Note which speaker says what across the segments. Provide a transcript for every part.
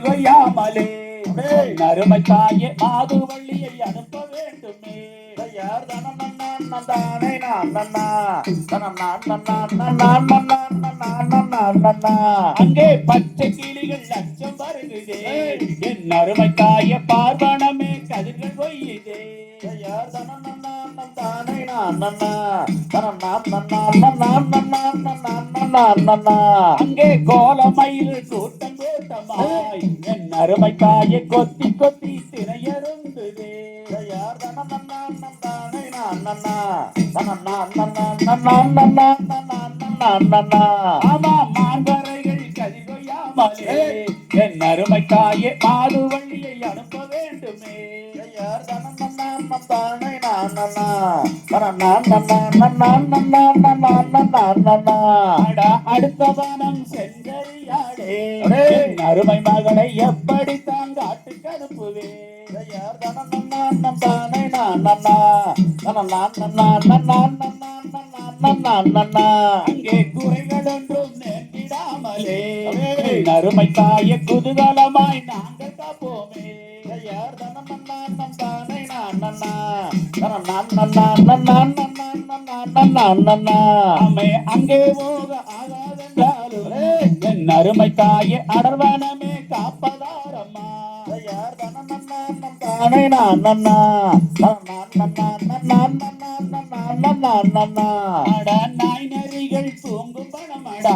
Speaker 1: தானே கதிர்வையாமலே நறுமை தாயே மாதுவள்ளியை அனுப்ப வேண்டுமே யார் தானே தனநானண்ணானண்ணானண்ணானண்ணா அங்கே பச்சை கிளிகள் லட்சம் வருகுதே என் அருமை தாய பார்வனமே கதிர்கள் பொய்யுதே யார் தனநன்னான் தானே நானண்ணா அங்கே கோலமயில் கூட்டம் கூட்டமாய் என் அருமை தாயை கொத்தி கொத்தி திரையருந்துதே ஆமா மாந்தரைகள் கதிர்வையாமலே என் அருமை தாயே மாதுவள்ளியை அனுப்ப வேண்டுமே. யார் தனநன்னான் அடுத்த வனம் என் அருமை மகனை எப்படி தான் காட்டுக்கு அனுப்புவே அங்கே குறைகள் ஒன்றும் நேர்ந்திடாமலே அருமை தாய குதூகலமாய் நாங்கள் அம்மே அங்கே போக ஆகாதென்றாலும் என் அருமை தாயே அடர்வனமே காப்பதாரம்மா. நாய் நரிகள் தூங்கும் பணமடா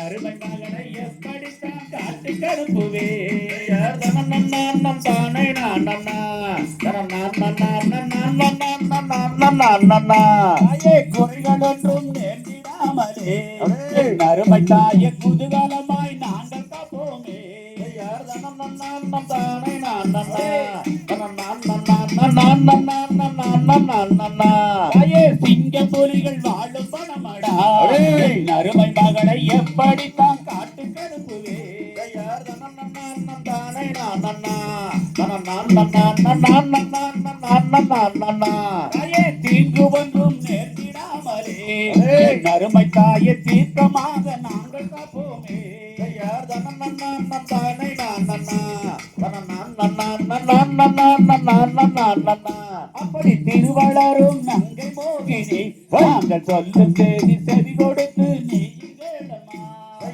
Speaker 1: அருமை மகனை எப்படித்தான் காட்டு கருப்புவே? தானே நானண்ணா தாயே குறைகள் ஒன்றும் நேர்ந்திடாமலே என் அருமை தாயே குதூகலமாய் நாங்கள் தானே தாயே சிங்க புலிகள் வாழும் பணமடா அருமை மகளை எப்படித்தான் காட்டு கருப்புவே யார் தனநன்னான் தானே நானண்ணா தாயே தீங்கு ஒன்றும் நேர்ந்திடாமலே என் அருமை தாயே தீர்க்கமாக நாங்கள் காப்போமே. தானே அப்படி திருவளரும் நங்கை மோகினி நாங்கள் சொல்லும் செய்தி செவி கொடுத்து நீ கேளம்மா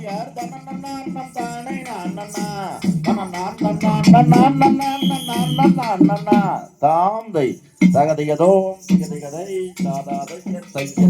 Speaker 1: யார் தனநன்னான் தானே நானண்ணா
Speaker 2: தாந்தை தகதியதோ திகதிகதை தாதாதை தைய